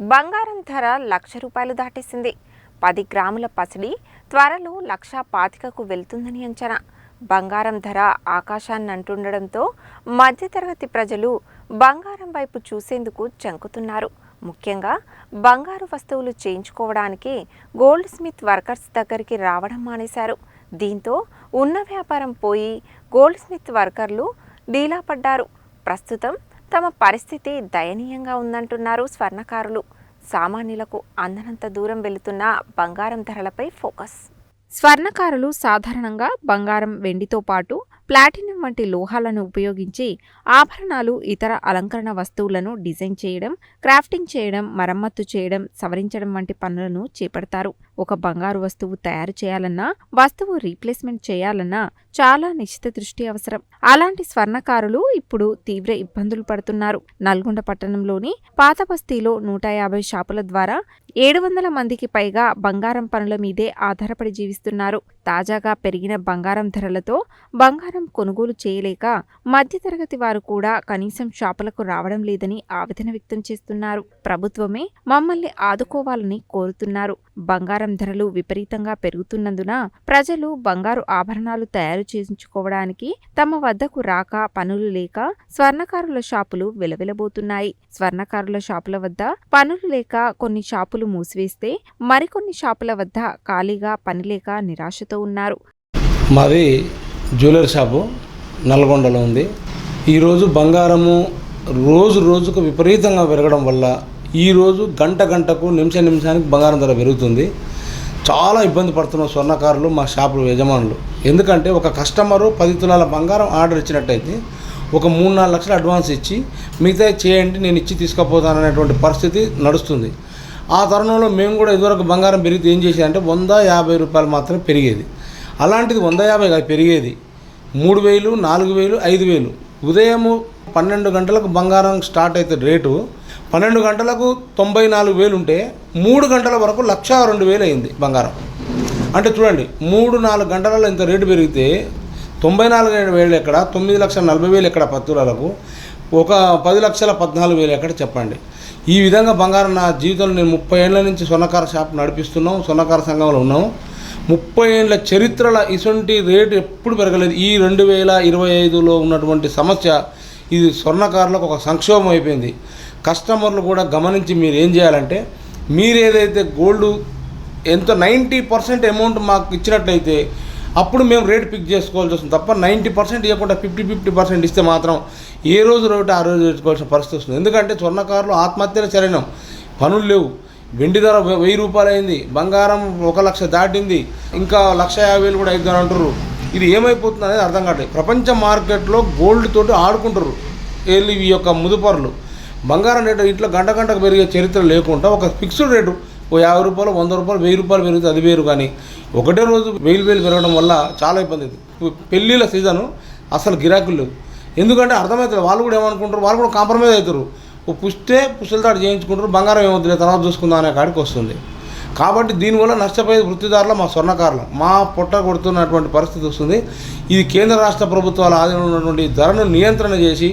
బంగారం ధర లక్ష రూపాయలు దాటేసింది. పది గ్రాముల పసిడి త్వరలో లక్ష పాతికకు వెళ్తుందని అంచనా. బంగారం ధర ఆకాశాన్ని అంటుండడంతో మధ్యతరగతి ప్రజలు బంగారం వైపు చూసేందుకు చంకుతున్నారు. ముఖ్యంగా బంగారు వస్తువులు చేయించుకోవడానికి గోల్డ్ స్మిత్ వర్కర్స్ దగ్గరికి రావడం మానేశారు. దీంతో ఉన్న వ్యాపారం పోయి గోల్డ్ స్మిత్ వర్కర్లు డీలా పడ్డారు. ప్రస్తుతం తమ పరిస్థితి దయనీయంగా ఉందంటున్నారు స్వర్ణకారులు. సామాన్యులకు అందనంత దూరం వెళుతున్న బంగారం ధరలపై ఫోకస్. స్వర్ణకారులు సాధారణంగా బంగారం వెండితో పాటు ప్లాటినం వంటి లోహాలను ఉపయోగించి ఆభరణాలు ఇతర అలంకరణ వస్తువులను డిజైన్ చేయడం క్రాఫ్టింగ్ చేయడం మరమ్మత్తు చేయడం సవరించడం వంటి పనులను చేపడతారు. ఒక బంగారు వస్తువు తయారు చేయాలన్నా వస్తువు రీప్లేస్మెంట్ చేయాలన్నా చాలా నిశ్చిత దృష్టి అవసరం. అలాంటి స్వర్ణకారులు ఇప్పుడు తీవ్ర ఇబ్బందులు పడుతున్నారు. నల్గొండ పట్టణంలోని పాత బస్తీలో నూట యాభై షాపుల ద్వారా ఏడు వందల మందికి పైగా బంగారం పనుల మీదే ఆధారపడి జీవిస్తున్నారు. తాజాగా పెరిగిన బంగారం ధరలతో బంగారం కొనుగోలు చేయలేక మధ్యతరగతి వారు కూడా కనీసం షాపులకు రావడం లేదని ఆవేదన వ్యక్తం చేస్తున్నారు. ప్రభుత్వమే మమ్మల్ని ఆదుకోవాలని కోరుతున్నారు. బంగారం ధరలు విపరీతంగా పెరుగుతున్నందున ప్రజలు బంగారు ఆభరణాలు తయారు చేయించుకోవడానికి తమ వద్దకు రాక పనులు లేక స్వర్ణకారుల షాపులు వెలవెలబోతున్నాయి. స్వర్ణకారుల షాపుల వద్ద పనులు లేక కొన్ని షాపులు మూసివేస్తే మరికొన్ని షాపుల వద్ద ఖాళీగా పనిలేక నిరాశతో ఉన్నారు. మాది జ్యువెలరీ షాపు నల్గొండలో ఉంది. ఈరోజు బంగారము రోజు రోజుకు విపరీతంగా పెరగడం వల్ల ఈరోజు గంట గంటకు నిమిష నిమిషానికి బంగారం ధర పెరుగుతుంది. చాలా ఇబ్బంది పడుతున్న స్వర్ణకారులు మా షాపుల యజమానులు. ఎందుకంటే ఒక కస్టమరు పది తులాల బంగారం ఆర్డర్ ఇచ్చినట్టయితే ఒక మూడు నాలుగు లక్షలు అడ్వాన్స్ ఇచ్చి మిగతా చేయండి నేను ఇచ్చి తీసుకుపోతాను అనేటువంటి పరిస్థితి నడుస్తుంది. ఆ తరుణంలో మేము కూడా ఇదివరకు బంగారం పెరిగితే ఏం చేసేదంటే వంద యాభై రూపాయలు మాత్రమే పెరిగేది. అలాంటిది వంద యాభై కాదు పెరిగేది. మూడు వేలు నాలుగు వేలు ఐదు వేలు. ఉదయము పన్నెండు గంటలకు బంగారం స్టార్ట్ అయితే రేటు పన్నెండు గంటలకు తొంభై నాలుగు వేలు ఉంటే మూడు గంటల వరకు లక్ష రెండు వేలు అయింది బంగారం. అంటే చూడండి మూడు నాలుగు గంటలలో ఇంత రేటు పెరిగితే తొంభై నాలుగు వేలు ఎక్కడ తొమ్మిది లక్షల నలభై వేలు ఎక్కడ పత్తులకు ఒక పది లక్షల పద్నాలుగు వేలు ఎక్కడ చెప్పండి? ఈ విధంగా బంగారం నా జీవితంలో నేను ముప్పై ఏళ్ళ నుంచి స్వర్ణకార షాప్ నడిపిస్తున్నాం స్వర్ణకార సంఘంలో ఉన్నాం. ముప్పై ఏళ్ళ చరిత్రల ఇటువంటి రేటు ఎప్పుడు పెరగలేదు. ఈ రెండు వేల ఇరవై ఐదులో ఉన్నటువంటి సమస్య ఇది స్వర్ణకారులకు ఒక సంక్షోభం అయిపోయింది. కస్టమర్లు కూడా గమనించి మీరు ఏం చేయాలంటే మీరు ఏదైతే గోల్డ్ ఎంత నైంటీ పర్సెంట్ అమౌంట్ మాకు ఇచ్చినట్లయితే అప్పుడు మేము రేట్ పిక్ చేసుకోవాల్సి వస్తుంది తప్ప నైంటీ పర్సెంట్ ఇవ్వకుండా ఫిఫ్టీ ఫిఫ్టీ పర్సెంట్ ఇస్తే మాత్రం ఏ రోజు రేటు ఆ రోజు తెచ్చుకోవాల్సిన పరిస్థితి వస్తుంది. ఎందుకంటే స్వర్ణకారులు ఆత్మహత్యలు చరణం పనులు లేవు. వెండి ధర వెయ్యి రూపాయలు అయింది. బంగారం ఒక లక్ష దాటింది. ఇంకా లక్ష యాభై వేలు కూడా అవుతుందని అంటారు ఇది ఏమైపోతుంది అనేది అర్థం కావట్లేదు. ప్రపంచ మార్కెట్లో గోల్డ్ తోటి ఆడుకుంటారు వీళ్ళు ఈ యొక్క ముదుపరులు. బంగారం రేటు ఇట్లా గంట గంటకు పెరిగే చరిత్ర లేకుండా ఒక ఫిక్స్డ్ రేటు ఓ యాభై రూపాయలు వంద రూపాయలు వెయ్యి రూపాయలు పెరుగుతుంది అది వేరు. కానీ ఒకటే రోజు వెయ్యి వేలు పెరగడం వల్ల చాలా ఇబ్బంది పెళ్ళిళ్ళ సీజను అసలు గిరాకులు లేవు ఎందుకంటే అర్థమవుతుంది వాళ్ళు కూడా ఏమనుకుంటారు వాళ్ళు కూడా కాంప్రమైజ్ అవుతారు. ఓ పుస్తే పుస్తలతాడు చేయించుకుంటారు బంగారం ఏమవుతుంది తర్వాత చూసుకుందాం అనే కాడికి వస్తుంది. కాబట్టి దీనివల్ల నష్టపోయే వృత్తిదారులు మా స్వర్ణకారులు. మా పొట్ట కొడుతున్నటువంటి పరిస్థితి వస్తుంది. ఇది కేంద్ర రాష్ట్ర ప్రభుత్వాల ఆధీనంలో ఉన్నటువంటి ధరను నియంత్రణ చేసి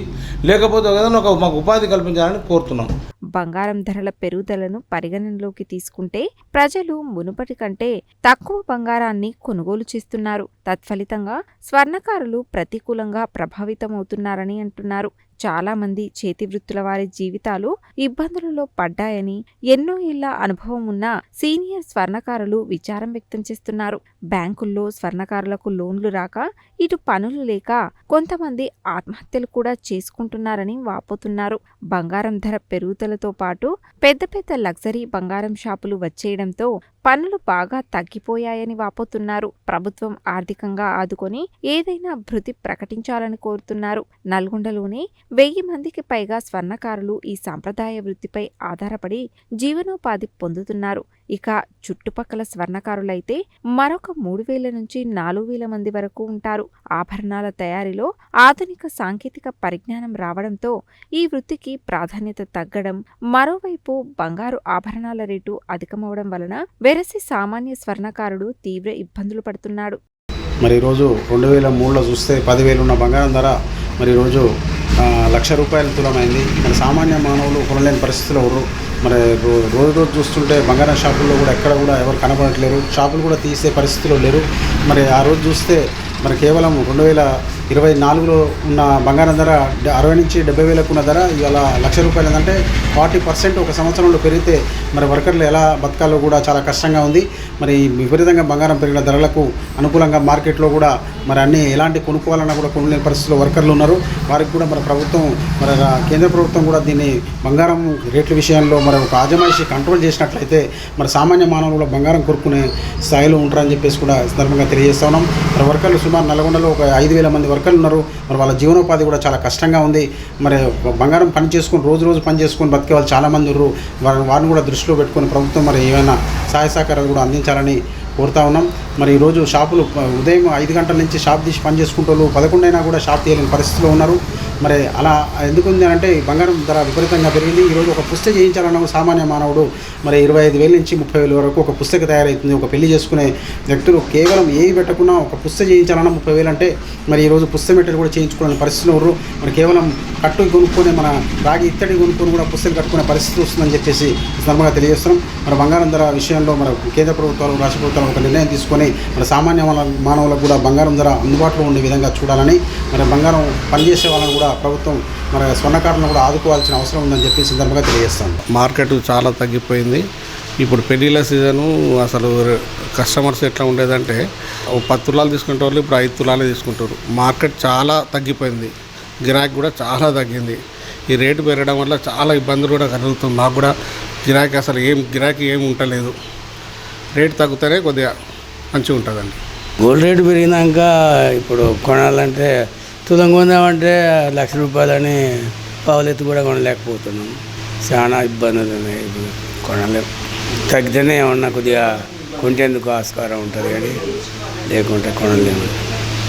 లేకపోతే ఏదైనా ఒక మాకు ఉపాధి కల్పించాలని కోరుతున్నాం. బంగారం ధరల పెరుగుదలను పరిగణనలోకి తీసుకుంటే ప్రజలు మునుపటి కంటే తక్కువ బంగారాన్ని కొనుగోలు చేస్తున్నారు. తత్ఫలితంగా స్వర్ణకారులు ప్రతికూలంగా ప్రభావితమవుతున్నారని అంటున్నారు. చాలామంది చేతి వృత్తుల వారి జీవితాలు ఇబ్బందులలో పడ్డాయని ఎన్నో ఏళ్ళ అనుభవం ఉన్న సీనియర్ స్వర్ణకారులు విచారం వ్యక్తం చేస్తున్నారు. బ్యాంకుల్లో స్వర్ణకారులకు లోన్లు రాక ఇటు పనులు లేక కొంతమంది ఆత్మహత్యలు కూడా చేసుకుంటున్నారని వాపోతున్నారు. బంగారం ధర పెరుగుదలతో పాటు పెద్ద పెద్ద లగ్జరీ బంగారం షాపులు వచ్చేయడంతో పనులు బాగా తగ్గిపోయాయని వాపోతున్నారు. ప్రభుత్వం ఆర్థికంగా ఆదుకొని ఏదైనా భృతి ప్రకటించాలని కోరుతున్నారు. నల్గొండలోనే వెయ్యి మందికి పైగా స్వర్ణకారులు ఈ సాంప్రదాయ వృత్తిపై ఆధారపడి జీవనోపాధి పొందుతున్నారు. ఇక చుట్టుపక్కల స్వర్ణకారులైతే మరొక మూడు వేల నుంచి నాలుగు వేల మంది వరకు ఉంటారు. ఆభరణాల తయారీలో ఆధునిక సాంకేతిక పరిజ్ఞానం రావడంతో ఈ వృత్తికి ప్రాధాన్యత తగ్గడం మరోవైపు బంగారు ఆభరణాల రేటు అధికమవడం వలన వెరసి సామాన్య స్వర్ణకారుడు తీవ్ర ఇబ్బందులు పడుతున్నాడు. మరి ఈరోజు రెండు వేల మూడులో చూస్తే పదివేలు ఉన్న బంగారం ధర మరి ఈరోజు లక్ష రూపాయల తులమైంది. మరి సామాన్య మానవులు కొనలేని పరిస్థితిలో ఉన్నారు మరి రోజు రోజు చూస్తుంటే బంగారం షాపుల్లో కూడా ఎక్కడ కూడా ఎవరు కనపడట్లేరు షాపులు కూడా తీసే పరిస్థితిలో లేరు. మరి ఆ రోజు చూస్తే మరి కేవలం రెండు వేల ఇరవై నాలుగులో ఉన్న బంగారం ధర అరవై నుంచి డెబ్బై వేలకు ఉన్న ధర ఇవాళ లక్ష రూపాయలు. ఏంటంటే ఫార్టీ పర్సెంట్ ఒక సంవత్సరంలో పెరిగితే మరి వర్కర్లు ఎలా బతకాలో కూడా చాలా కష్టంగా ఉంది. మరి విపరీతంగా బంగారం పెరిగిన ధరలకు అనుకూలంగా మార్కెట్లో కూడా మరి అన్ని ఎలాంటి కొనుక్కోవాలన్నా కూడా కొనుక్కునే పరిస్థితిలో వర్కర్లు ఉన్నారు. వారికి కూడా మన ప్రభుత్వం మరి కేంద్ర ప్రభుత్వం కూడా దీన్ని బంగారం రేట్ల విషయంలో మరి ఒక ఆజమాయిషి కంట్రోల్ చేసినట్లయితే మరి సామాన్య మానవులు కూడా బంగారం కొనుక్కునే స్థాయిలో ఉంటారని చెప్పేసి కూడా సందర్భంగా తెలియజేస్తా ఉన్నాం. మరి వర్కర్లు సుమారు నల్గొండలో ఒక ఐదు వేల మంది వర్కర్లు ఉన్నారు. మరి వాళ్ళ జీవనోపాధి కూడా చాలా కష్టంగా ఉంది. మరి బంగారం పని చేసుకుని రోజు రోజు పని చేసుకొని బతికే వాళ్ళు చాలామంది ఉన్నారు. వారి వారిని కూడా దృష్టిలో పెట్టుకొని ప్రభుత్వం మరి ఏమైనా సహాయ సహకారాలు కూడా అందించాలని కోరుతా ఉన్నాం. మరి ఈరోజు షాపులు ఉదయం ఐదు గంటల నుంచి షాప్ తీసి పని చేసుకుంటూ కూడా షాప్ తీయలేని పరిస్థితిలో ఉన్నారు. మరి అలా ఎందుకు ఉంది అంటే బంగారం ధర విపరీతంగా పెరిగింది. ఈరోజు ఒక పుస్తక చేయించాలన్న ఒక సామాన్య మానవుడు మరి ఇరవై ఐదు వేల నుంచి ముప్పై వేల వరకు ఒక పుస్తక తయారవుతుంది ఒక పెళ్ళి చేసుకునే వ్యక్తులు కేవలం ఏవి పెట్టకుండా ఒక పుస్తక చేయించాలన్న ముప్పై వేలు అంటే మరి ఈరోజు పుస్తక మెటీరియల్ కూడా చేయించుకోవాలని పరిస్థితిలో ఉన్నారు. మరి కేవలం కట్టు కొనుక్కొని మన రాగి ఇత్తడి కొనుక్కొని కూడా పుస్తకం కట్టుకునే పరిస్థితి వస్తుందని చెప్పేసి సందర్భంగా తెలియజేస్తున్నాం. మరి బంగారం ధర విషయంలో మన కేంద్ర ప్రభుత్వాలు రాష్ట్ర ప్రభుత్వాలు ఒక నిర్ణయం తీసుకొని మన సామాన్య మానవులకు కూడా బంగారం ధర అందుబాటులో ఉండే విధంగా చూడాలని మరి బంగారం పనిచేసే వాళ్ళని కూడా ప్రభుత్వం మరి స్వర్ణకారులను కూడా ఆదుకోవాల్సిన అవసరం ఉందని చెప్పి సందర్భంగా తెలియజేస్తాం మార్కెట్ చాలా తగ్గిపోయింది. ఇప్పుడు పెళ్ళిళ్ళ సీజను అసలు కస్టమర్స్ ఎట్లా ఉండేదంటే పది తులాలు తీసుకునే వాళ్ళు ఇప్పుడు ఐదు తులాలే తీసుకుంటారు మార్కెట్ చాలా తగ్గిపోయింది. గిరాకీ కూడా చాలా తగ్గింది. ఈ రేటు పెరగడం వల్ల చాలా ఇబ్బందులు కూడా కలుగుతుంది మాకు కూడా గిరాకీ అసలు ఏం గిరాకీ ఏం ఉంటలేదు రేటు తగ్గితేనే కొద్దిగా మంచిగా ఉంటుందండి. గోల్డ్ రేటు పెరిగినాక ఇప్పుడు కొనాలంటే తులం కొందామంటే లక్ష రూపాయలని పావులెత్తు కూడా కొనలేకపోతున్నాం. చాలా ఇబ్బందులు ఉన్నాయి ఇప్పుడు తగ్గితేనే ఏమన్నా కొద్దిగా కొంటేందుకు ఆస్కారం ఉంటుంది కానీ లేకుంటే కొనలేము